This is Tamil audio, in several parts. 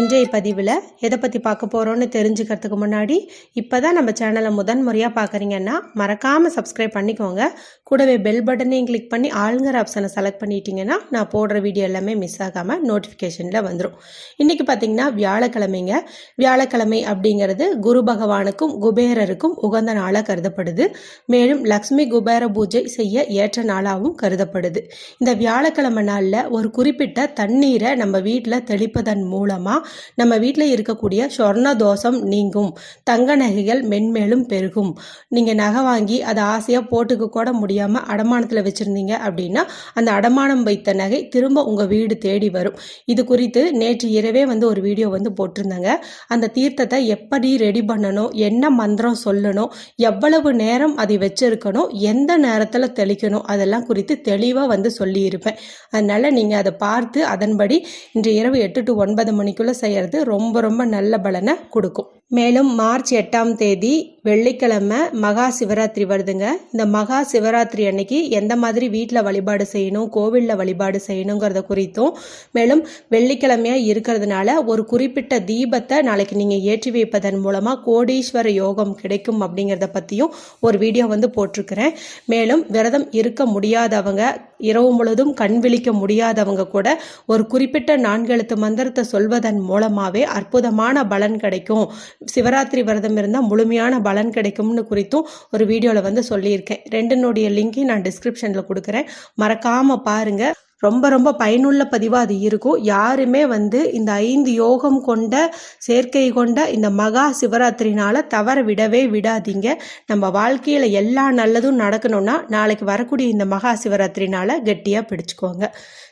இன்றைய பதிவில் எதை பற்றி பார்க்க போகிறோன்னு தெரிஞ்சுக்கிறதுக்கு முன்னாடி இப்போ தான் நம்ம சேனலை முதன் முறையாக பார்க்குறீங்கன்னா மறக்காமல் சப்ஸ்கிரைப் பண்ணிக்கோங்க. கூடவே பெல் பட்டனையும் கிளிக் பண்ணி ஆளுங்கிற ஆப்ஷனை செலக்ட் பண்ணிட்டீங்கன்னா நான் போடுற வீடியோ எல்லாமே மிஸ் ஆகாமல் நோட்டிஃபிகேஷனில் வந்துடும் இன்றைக்கி பார்த்தீங்கன்னா வியாழக்கிழமைங்க. வியாழக்கிழமை அப்படிங்கிறது குரு பகவானுக்கும் குபேரருக்கும் உகந்த நாளாக கருதப்படுது. மேலும் லக்ஷ்மி குபேர பூஜை செய்ய ஏற்ற நாளாகவும் கருதப்படுது. இந்த வியாழக்கிழமை நாளில் ஒரு குறிப்பிட்ட தண்ணீரை நம்ம வீட்டில் தெளிப்பதன் மூலமாக நம்ம வீட்டில் இருக்கக்கூடிய சொர்ண தோஷம் நீங்கும். தங்க நகைகள் மென்மேலும் பெருகும். நீங்கள் நகை வாங்கி அதை ஆசையாக போட்டுக்க கூட முடியாமல் அடமானத்தில் வச்சுருந்தீங்க அப்படின்னா அந்த அடமானம் வைத்த நகை திரும்ப உங்கள் வீடு தேடி வரும். இது குறித்து நேற்று இரவே வந்து ஒரு வீடியோ வந்து போட்டிருந்தாங்க. அந்த தீர்த்தத்தை எப்படி ரெடி பண்ணணும் என்ன மந்திரம் சொல்லணும் எவ்வளவு நேரம் அதை வச்சிருக்கணும் எந்த நேரத்தில் தெளிக்கணும் அதெல்லாம் குறித்து தெளிவாக வந்து சொல்லியிருப்பேன். அதனால் நீங்கள் அதை பார்த்து அதன்படி இன்று இரவு எட்டு டு ஒன்பது மணிக்குள்ளே செய்கிறது ரொம்ப ரொம்ப நல்ல பலனை கொடுக்கும். மேலும் மார்ச் எட்டாம் தேதி வெள்ளிக்கிழமை மகா சிவராத்திரி வருதுங்க. இந்த மகா சிவராத்திரி அன்னைக்கு எந்த மாதிரி வீட்டில் வழிபாடு செய்யணும் கோவிலில் வழிபாடு செய்யணுங்கிறத குறித்தும் மேலும் வெள்ளிக்கிழமையாக இருக்கிறதுனால ஒரு குறிப்பிட்ட தீபத்தை நாளைக்கு நீங்கள் ஏற்றி வைப்பதன் மூலமாக கோடீஸ்வர யோகம் கிடைக்கும் அப்படிங்கிறத பற்றியும் ஒரு வீடியோ வந்து போட்டிருக்கிறேன். மேலும் விரதம் இருக்க முடியாதவங்க இரவு முழுதும் கண் விழிக்க முடியாதவங்க கூட ஒரு குறிப்பிட்ட நான்கெழுத்து மந்திரத்தை சொல்வதன் மூலமாகவே அற்புதமான பலன் கிடைக்கும். சிவராத்திரி விரதம் இருந்தால் முழுமையான பலன் கிடைக்கும்னு குறித்தும் ஒரு வீடியோவில் வந்து சொல்லியிருக்கேன். ரெண்டுனுடைய லிங்கையும் நான் டிஸ்கிரிப்ஷனில் கொடுக்குறேன். மறக்காமல் பாருங்கள் ரொம்ப ரொம்ப பயனுள்ள பதிவாக அது இருக்கும். யாருமே வந்து இந்த ஐந்து யோகம் கொண்ட சேர்க்கை கொண்ட இந்த மகா சிவராத்திரினால தவற விடவே விடாதீங்க. நம்ம வாழ்க்கையில் எல்லா நல்லதும் நடக்கணும்னா நாளைக்கு வரக்கூடிய இந்த மகா சிவராத்திரினால கெட்டியாக பிடிச்சிக்கோங்க.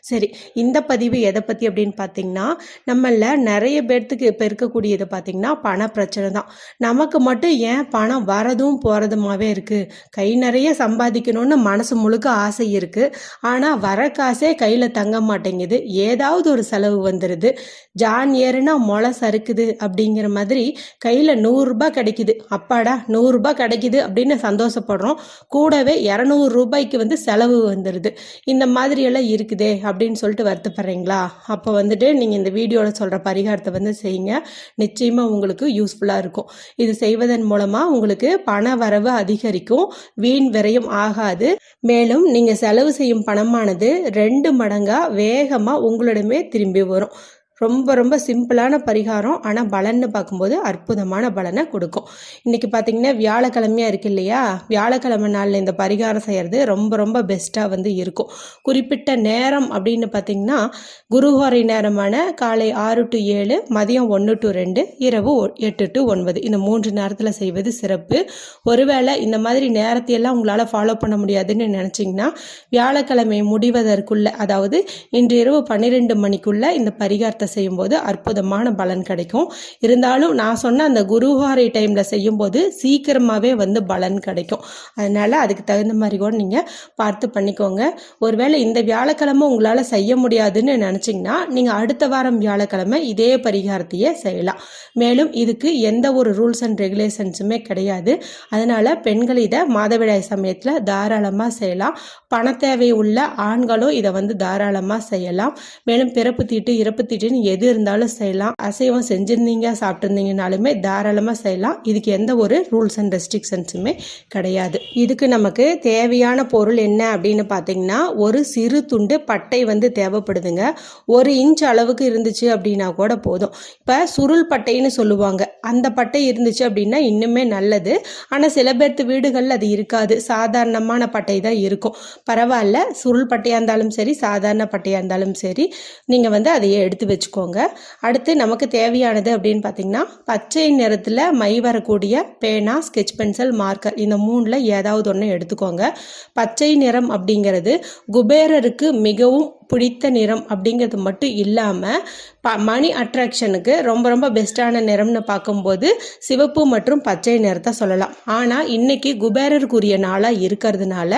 சரி இந்த பதிவு எதை பற்றி அப்படின்னு பார்த்தீங்கன்னா நம்மள நிறைய பேர்த்துக்கு இப்போ இருக்கக்கூடியது பார்த்திங்கன்னா பண பிரச்சனை தான். நமக்கு மட்டும் ஏன் பணம் வரதும் போகிறதுமாவே இருக்குது கை நிறைய சம்பாதிக்கணும்னு மனசு முழுக்க ஆசை இருக்குது ஆனால் வர காசே கையில் தங்க மாட்டேங்குது. ஏதாவது ஒரு செலவு வந்துடுது ஜான் ஏறுனா முளை சறுக்குது அப்படிங்கிற மாதிரி கையில் நூறுரூபா கிடைக்குது. அப்பாடா நூறுரூபா கிடைக்குது அப்படின்னு சந்தோஷப்படுறோம். கூடவே இரநூறு ரூபாய்க்கு வந்து செலவு வந்துடுது இந்த மாதிரியெல்லாம் இருக்குதே அப்படின்னு சொல்லிட்டு வருத்தப்படுறீங்களா? அப்போ வந்துட்டு நீங்கள் இந்த வீடியோவில் சொல்கிற பரிகாரத்தை வந்து செய்யுங்க. நிச்சயமாக உங்களுக்கு யூஸ்ஃபுல்லாக இருக்கும். இது செய்வதன் மூலமாக உங்களுக்கு பண வரவு அதிகரிக்கும். வீண் விரயம் ஆகாது. மேலும் நீங்கள் செலவு செய்யும் பணமானது ரெண்டு மடங்காக வேகமாக உங்களிடமே திரும்பி வரும். ரொம்ப ரொம்ப சிம்பிளான பரிகாரம். ஆனால் பலன்னு பார்க்கும்போது அற்புதமான பலனை கொடுக்கும். இன்றைக்கி பார்த்தீங்கன்னா வியாழக்கிழமையாக இருக்கு இல்லையா? வியாழக்கிழமை நாளில் இந்த பரிகாரம் செய்கிறது ரொம்ப ரொம்ப பெஸ்ட்டாக வந்து இருக்கும். குறிப்பிட்ட நேரம் அப்படின்னு பார்த்தீங்கன்னா குருஹோரை நேரமான காலை ஆறு டு ஏழு மதியம் ஒன்று டு ரெண்டு இரவு எட்டு டு ஒன்பது. இந்த மூன்று நேரத்தில் செய்வது சிறப்பு. ஒருவேளை இந்த மாதிரி நேரத்தையெல்லாம் உங்களால் ஃபாலோ பண்ண முடியாதுன்னு நினச்சிங்கன்னா வியாழக்கிழமை முடிவதற்குள்ள அதாவது இன்று இரவு பன்னிரெண்டு மணிக்குள்ள இந்த பரிகாரத்தை செய்யும்போது அற்புதமான பலன் கிடைக்கும். இருந்தாலும் நான் சொன்ன அந்த குருவாரை டைமில் செய்யும்போது சீக்கிரமாகவே வந்து பலன் கிடைக்கும். அதனால் அதுக்கு தகுந்த மாதிரி கூட நீங்கள் பார்த்து பண்ணிக்கோங்க. ஒருவேளை இந்த வியாழக்கிழமை உங்களால் செய்ய முடியாதுன்னு நினச்சிங்கன்னா நீங்கள் அடுத்த வாரம் வியாழக்கிழமை இதே பரிகாரத்தையே செய்யலாம். மேலும் இதுக்கு எந்த ஒரு ரூல்ஸ் அண்ட் ரெகுலேஷன்ஸுமே கிடையாது. அதனால் பெண்கள் இதை மாதவிடாய் சமயத்தில் தாராளமாக செய்யலாம். பண தேவை உள்ள ஆண்களும் இதை வந்து தாராளமாக செய்யலாம். மேலும் பிறப்பு தீட்டு இறப்பு தீட்டுன்னு எது இருந்தாலும் செய்யலாம். அசைவம் செஞ்சுருந்தீங்க சாப்பிட்ருந்தீங்கனாலுமே தாராளமாக செய்யலாம். இதுக்கு எந்த ஒரு ரூல்ஸ் அண்ட் ரெஸ்ட்ரிக்ஷன்ஸுமே கிடையாது. இதுக்கு நமக்கு தேவையான பொருள் என்ன அப்படின்னு பார்த்தீங்கன்னா ஒரு சிறு துண்டு பட்டை வந்து தேவைப்படுதுங்க. ஒரு இன்ச் அளவுக்கு இருந்துச்சு அப்படின்னா கூட போதும். இப்போ சுருள் பட்டைன்னு சொல்லுவாங்க. அந்த பட்டை இருந்துச்சு அப்படின்னா இன்னுமே நல்லது. ஆனால் சில பேர்த்து வீடுகளில் அது இருக்காது. சாதாரணமான பட்டை தான் இருக்கும். பரவாயில்ல. சுருள் பட்டையாக இருந்தாலும் சரி சாதாரண பட்டையாக இருந்தாலும் சரி நீங்கள் வந்து அதையே எடுத்து வச்சுக்கோங்க. அடுத்து நமக்கு தேவையானது அப்படின்னு பார்த்தீங்கன்னா பச்சை நிறத்தில் மை வரக்கூடிய பேனா ஸ்கெட்ச் பென்சில் மார்க்கர் இந்த மூணில் ஏதாவது ஒன்று எடுத்துக்கோங்க. பச்சை நிறம் அப்படிங்கிறது குபேரருக்கு மிகவும் பிடித்த நிறம் அப்படிங்கிறது மட்டும் இல்லாமல் ப மணி அட்ராக்ஷனுக்கு ரொம்ப ரொம்ப பெஸ்ட்டான நிறம்னு பார்க்கும்போது சிவப்பு மற்றும் பச்சை நிறத்தை சொல்லலாம். ஆனால் இன்றைக்கி குபேரருக்குரிய நாளாக இருக்கிறதுனால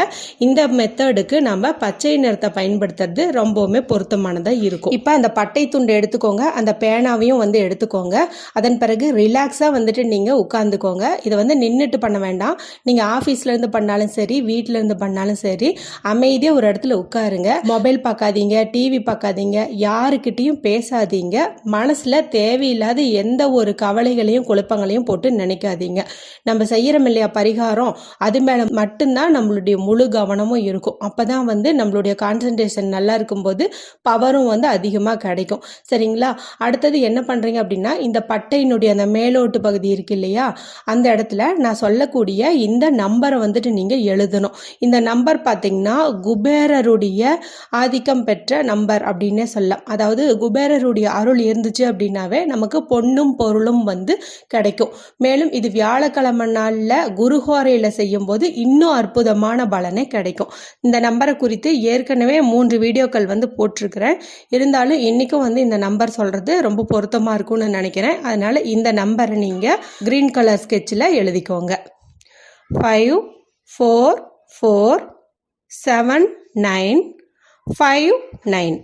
இந்த மெத்தடுக்கு நம்ம பச்சை நிறத்தை பயன்படுத்துறது ரொம்பவுமே பொருத்தமானதாக இருக்கும். இப்போ அந்த பட்டை துண்டு எடுத்துக்கோங்க அந்த பேனாவையும் வந்து எடுத்துக்கோங்க. அதன் பிறகு ரிலாக்ஸாக வந்துட்டு நீங்கள் உட்காந்துக்கோங்க இதை வந்து நின்றுட்டு பண்ண வேண்டாம். நீங்கள் ஆஃபீஸ்லேருந்து பண்ணாலும் சரி வீட்டிலேருந்து பண்ணாலும் சரி அமைதியாக ஒரு இடத்துல உட்காருங்க. மொபைல் பார்க்காதீங்க. பார்க்காதீங்க டிவி பார்க்காதீங்க யாருக்கிட்டேயும் பேசாதீங்க மனசில் தேவையில்லாத எந்த ஒரு கவலைகளையும் குழப்பங்களையும் போட்டு நினைக்காதீங்க. நம்ம செய்கிறோம் இல்லையா பரிகாரம்? அது மேலே மட்டும்தான் நம்மளுடைய முழு கவனமும் இருக்கும். அப்போ தான் வந்து நம்மளுடைய கான்சன்ட்ரேஷன் நல்லா இருக்கும்போது பவரும் வந்து அதிகமாக கிடைக்கும். சரிங்களா? அடுத்தது என்ன பண்ணுறீங்க அப்படின்னா இந்த பட்டையினுடைய அந்த மேலோட்டு பகுதி இருக்கு இல்லையா? அந்த இடத்துல நான் சொல்லக்கூடிய இந்த நம்பரை வந்துட்டு நீங்கள் எழுதணும். இந்த நம்பர் பார்த்தீங்கன்னா குபேரருடைய ஆதிக்கம் பெற்ற நம்பர் அப்படின்னே சொல்லலாம். அதாவது குபேரருடைய அருள் இருந்துச்சு அப்படின்னாவே நமக்கு பொண்ணும் பொருளும் வந்து கிடைக்கும். மேலும் இது வியாழக்கிழமை நாளில் குருஹோரையில் செய்யும்போது இன்னும் அற்புதமான பலனே கிடைக்கும். இந்த நம்பரை குறித்து ஏற்கனவே மூன்று வீடியோக்கள் வந்து போட்டிருக்கிறேன். இருந்தாலும் இன்றைக்கும் வந்து இந்த நம்பர் சொல்கிறது ரொம்ப பொருத்தமாக இருக்கும்னு நினைக்கிறேன். அதனால் இந்த நம்பரை நீங்கள் க்ரீன் கலர் ஸ்கெட்சில் எழுதிக்கோங்க. Five four four seven nine five nine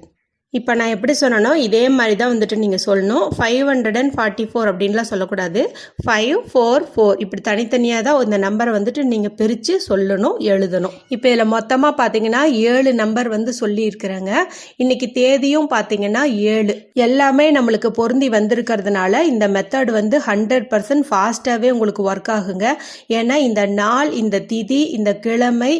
இப்போ நான் எப்படி சொன்னனோ இதே மாதிரி தான் வந்துட்டு நீங்கள் சொல்லணும். Five hundred and forty four அப்படின்லாம் சொல்லக்கூடாது. ஃபைவ் ஃபோர் ஃபோர் இப்படி தனித்தனியாக தான் இந்த நம்பரை வந்துட்டு நீங்கள் பிரித்து சொல்லணும் எழுதணும். இப்போ இதில் மொத்தமாக பார்த்தீங்கன்னா ஏழு நம்பர் வந்து சொல்லியிருக்கிறாங்க. இன்றைக்கி தேதியும் பார்த்தீங்கன்னா ஏழு. எல்லாமே நம்மளுக்கு பொருந்தி வந்திருக்கிறதுனால இந்த மெத்தட் வந்து ஹண்ட்ரட் பர்சன்ட் ஃபாஸ்ட்டாகவே உங்களுக்கு ஒர்க் ஆகுங்க. ஏன்னா இந்த நாள் இந்த திதி இந்த கிழமை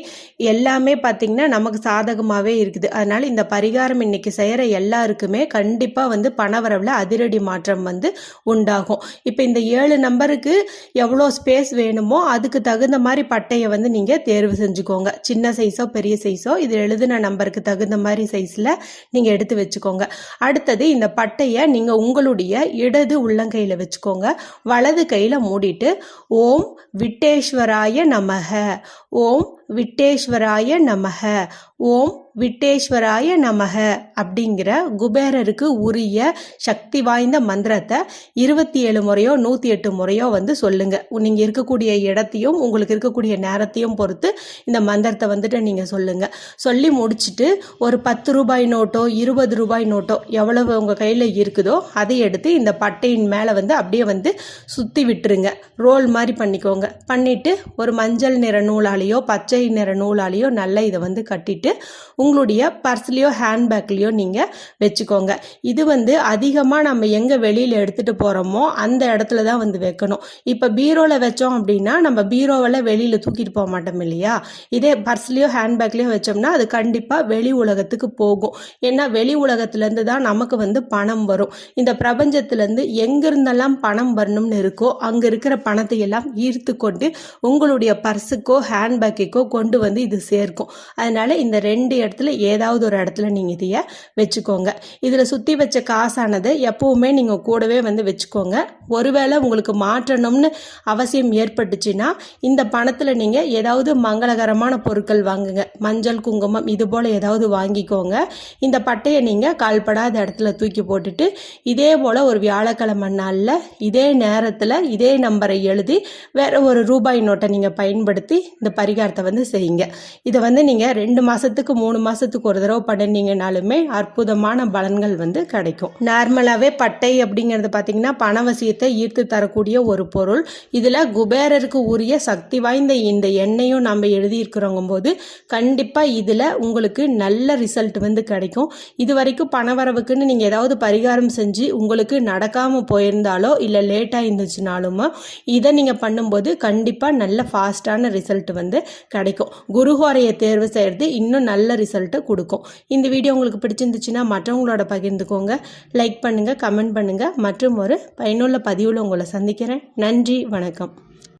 எல்லாமே பார்த்தீங்கன்னா நமக்கு சாதகமாகவே இருக்குது. அதனால் இந்த பரிகாரம் இன்னைக்கு செய்கிற எல்லாருக்குமே கண்டிப்பாக வந்து பணவரவில் அதிரடி மாற்றம் வந்து உண்டாகும். இப்போ இந்த ஏழு நம்பருக்கு எவ்வளோ ஸ்பேஸ் வேணுமோ அதுக்கு தகுந்த மாதிரி பட்டையை வந்து நீங்கள் தேர்வு செஞ்சுக்கோங்க. சின்ன சைஸோ பெரிய சைஸோ இது எழுதின நம்பருக்கு தகுந்த மாதிரி சைஸில் நீங்கள் எடுத்து வச்சுக்கோங்க. அடுத்தது இந்த பட்டையை நீங்கள் உங்களுடைய இடது உள்ளங்கையில் வச்சுக்கோங்க. வலது கையில் மூடிட்டு ஓம் விட்டேஸ்வராய நமக. ஓம் விட்டேஸ்வராய நமக. ஓம் விட்டேஸ்வராய நமக அப்படிங்கிற குபேரருக்கு உரிய சக்தி வாய்ந்த மந்திரத்தை இருபத்தி ஏழு முறையோ நூற்றி எட்டு முறையோ வந்து சொல்லுங்க. நீங்கள் இருக்கக்கூடிய இடத்தையும் உங்களுக்கு இருக்கக்கூடிய நேரத்தையும் பொறுத்து இந்த மந்திரத்தை வந்துட்டு நீங்கள் சொல்லுங்க. சொல்லி முடிச்சுட்டு ஒரு பத்து ரூபாய் நோட்டோ இருபது ரூபாய் நோட்டோ எவ்வளவு உங்கள் கையில் இருக்குதோ அதை எடுத்து இந்த பட்டையின் மேலே வந்து அப்படியே வந்து சுற்றி விட்டுருங்க. ரோல் மாதிரி பண்ணிக்கோங்க. பண்ணிவிட்டு ஒரு மஞ்சள் நிற நூலாலேயோ பச்சை நிற நூலாலேயோ நல்லா இதை வந்து கட்டிட்டு உங்களுடைய பர்ஸ்லேயோ ஹேண்ட்பேக்லேயோ நீங்கள் வச்சுக்கோங்க. இது வந்து அதிகமாக நம்ம எங்கே வெளியில் எடுத்துகிட்டு போகிறோமோ அந்த இடத்துல தான் வந்து வைக்கணும். இப்போ பீரோவில் வச்சோம் அப்படின்னா நம்ம பீரோவில் வெளியில் தூக்கிட்டு போக மாட்டோம் இல்லையா? இதே பர்ஸ்லேயோ ஹேண்ட்பேக்லேயோ வச்சோம்னா அது கண்டிப்பாக வெளி உலகத்துக்கு போகும். ஏன்னா வெளி உலகத்துலேருந்து தான் நமக்கு வந்து பணம் வரும். இந்த பிரபஞ்சத்துலேருந்து எங்கிருந்தெல்லாம் பணம் வரணும்னு இருக்கோ அங்கே இருக்கிற பணத்தை எல்லாம் ஈர்த்து கொண்டு உங்களுடைய பர்ஸுக்கோ ஹேண்ட்பேக்குக்கோ கொண்டு வந்து இது சேர்க்கும். அதனால இந்த ரெண்டு இடத்துல ஏதாவது ஒரு இடத்துல நீங்கள் இதைய வச்சுக்கோங்க. இதில் சுற்றி வச்ச காசானது எப்பவுமே நீங்கள் கூடவே வந்து வச்சுக்கோங்க. ஒருவேளை உங்களுக்கு மாற்றணும்னு அவசியம் ஏற்பட்டுச்சுன்னா இந்த பணத்தில் நீங்கள் ஏதாவது மங்களகரமான பொருட்கள் வாங்குங்க. மஞ்சள் குங்குமம் இது போல் ஏதாவது வாங்கிக்கோங்க. இந்த பட்டையை நீங்கள் கால்படாத இடத்துல தூக்கி போட்டுட்டு இதே போல் ஒரு வியாழக்கிழமை நாளில் இதே நேரத்தில் இதே நம்பரை எழுதி வேறு ஒரு ரூபாய் நோட்டை நீங்கள் பயன்படுத்தி இந்த பரிகாரத்தை வந்து செய்யுங்க. இதை வந்து நீங்கள் ரெண்டு மாதத்துக்கு மூணு மாதத்துக்கு ஒரு தடவை பண்ணினீங்கனாலுமே அற்புதமான பலன்கள் வந்து கிடைக்கும். நார்மலாகவே பட்டை அப்படிங்கிறது பார்த்தீங்கன்னா பணவசியத்தை ஈர்த்து தரக்கூடிய ஒரு பொருள். இதில் குபேரருக்கு உரிய சக்தி வாய்ந்த இந்த எண்ணெயும் நம்ம எழுதியிருக்கிறோங்க போது கண்டிப்பாக இதில் உங்களுக்கு நல்ல ரிசல்ட் வந்து கிடைக்கும். இது வரைக்கும் பணவரவுக்குன்னு நீங்கள் ஏதாவது பரிகாரம் செஞ்சு உங்களுக்கு நடக்காமல் போயிருந்தாலோ இல்லை லேட்டாக இருந்துச்சுனாலுமோ இதை நீங்கள் பண்ணும்போது கண்டிப்பாக நல்ல ஃபாஸ்ட்டான ரிசல்ட் வந்து கிடைக்கும். கிடைக்கும். குருஹோரையை தேர்வு செய்கிறது இன்னும் நல்ல ரிசல்ட்டை கொடுக்கும். இந்த வீடியோ உங்களுக்கு பிடிச்சிருந்துச்சுன்னா மற்றவங்களோட பகிர்ந்துக்கோங்க. லைக் பண்ணுங்கள் கமெண்ட் பண்ணுங்கள் மற்றும் ஒரு பயனுள்ள பதிவில் உங்களை சந்திக்கிறேன். நன்றி வணக்கம்.